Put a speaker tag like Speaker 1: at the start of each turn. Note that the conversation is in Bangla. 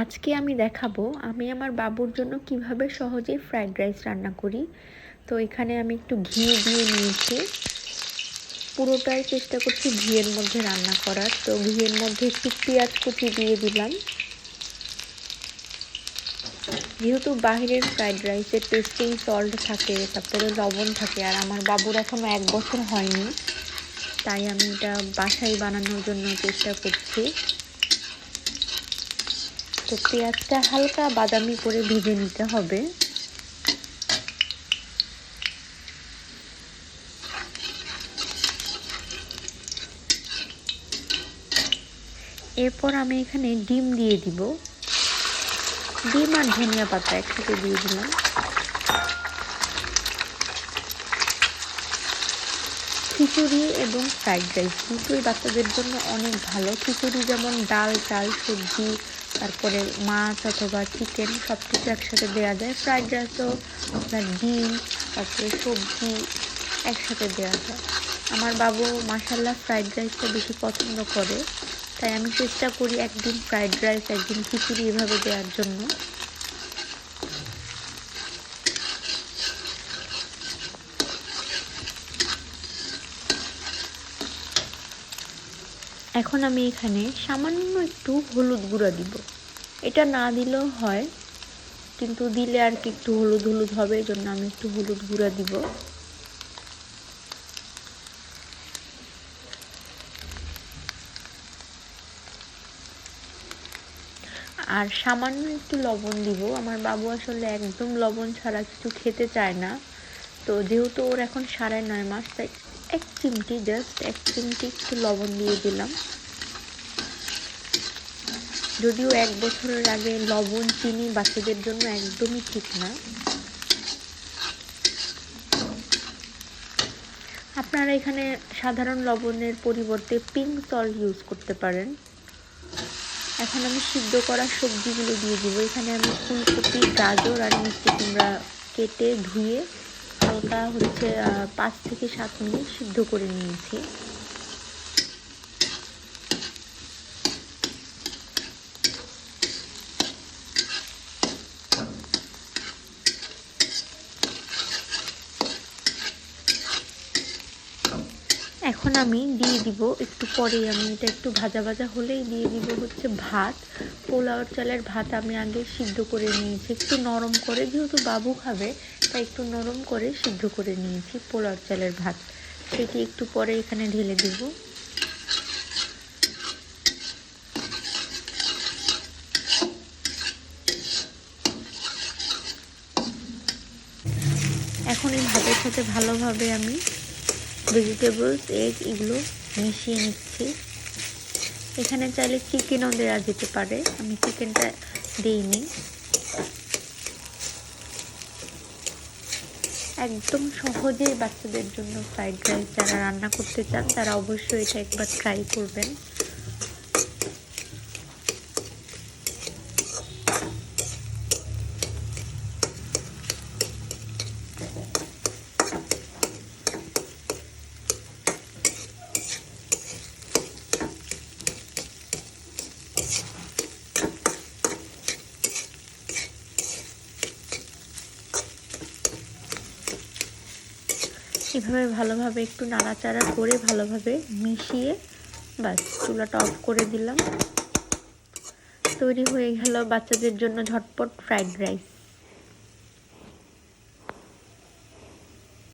Speaker 1: আজকে আমি দেখাবো আমি আমার বাবুর জন্য কীভাবে সহজে ফ্রাইড রাইস রান্না করি। তো এখানে আমি একটু ঘি দিয়ে নিয়েছি। পুরোটাই চেষ্টা করছি ঘিয়ের মধ্যে রান্না করার। তো ঘিয়ের মধ্যে একটু পেঁয়াজ কুচি দিয়ে দিলাম। যেহেতু বাহিরের ফ্রাইড রাইসে টেস্টিং সল্ট থাকে, তারপরে লবণ থাকে, আর আমার বাবুর এখনও এক বছর হয়নি, তাই আমি এটা বাসায় বানানোর জন্য চেষ্টা করছি। তো পেঁয়াজটা হালকা বাদামি করে ভেজে নিতে হবে। এরপর আমি এখানে ডিম দিয়ে দিব। ডিম আর ধনিয়া পাতা একসাথে দিয়ে দিলাম। খিচুড়ি এবং ফ্রাইড রাইস দুটোই বাচ্চাদের জন্য অনেক ভালো। খিচুড়ি যেমন ডাল, চাল, সবজি তারপরে মাছ অথবা চিকেন সব কিছু একসাথে দেওয়া যায়। ফ্রাইড রাইসও আপনার ডিম, তারপরে সবজি একসাথে দেওয়া যায়। আমার বাবু মাসাল্লাহ ফ্রাইড রাইসটা বেশি পছন্দ করে। তাই আমি চেষ্টা করি একদিন ফ্রাইড রাইস একদিন খিচুড়ি এভাবে দেওয়ার জন্য। এখন আমি এখানে সামান্য একটু হলুদ গুঁড়া দিব। এটা না দিলেও হয়, কিন্তু দিলে আর কি একটু হলুদ হলুদ হবে এই জন্য আমি একটু হলুদ গুঁড়া দিব। আর সামান্য একটু লবণ দিব। আমার বাবু আসলে একদম লবণ ছাড়া কিছু খেতে চায় না। তো যেহেতু ওর এখন সাড়ে নয় মাস, তাই এক চিমটি জাস্ট এক চিমটি একটু লবণ দিয়ে দিলাম। যদিও এক বছরের আগে লবণ, চিনি বাচ্চাদের জন্য একদমই ঠিক না। আপনারা এখানে সাধারণ লবণের পরিবর্তে পিঙ্ক সল্ট ইউজ করতে পারেন। এখন আমি সিদ্ধ করা সবজিগুলো দিয়ে দিব। এখানে আমি ফুলকপি, গাজর আর মিষ্টি কুমড়া কেটে ধুয়ে হালকা হচ্ছে পাঁচ থেকে সাত মিনিট সিদ্ধ করে নিয়েছি। এখন আমি দিয়ে দিব, একটু পরেই আমি এটা একটু ভাজা ভাজা হলেই দিয়ে দিব হচ্ছে ভাত। পোলাওর চালের ভাত আমি আগে সিদ্ধ করে নিয়েছি, একটু নরম করে, যেহেতু বাবু খাবে তাই একটু নরম করে সিদ্ধ করে নিয়েছি পোলাওর চালের ভাত। সেটি একটু পরে এখানে ঢেলে দেব। এখন এই ভাতের সাথে ভালোভাবে আমি ভেজিটেবলস এগ এগুলো মিশিয়ে নিচ্ছি। এখানে চাইলে চিকেনও দেওয়া যেতে পারে। আমি চিকেনটা দিইনি। একদম সহজেই বাচ্চাদের জন্য ফ্রাইড রাইস যারা রান্না করতে চান, তারা অবশ্যই এটা একবার ট্রাই করবেন। এভাবে ভালোভাবে একটু নাড়াচাড়া করে ভালোভাবে মিশিয়ে বাস চুলাটা অফ করে দিলাম। তৈরি হয়ে গেল বাচ্চাদের জন্য ঝটপট ফ্রাইড রাইস।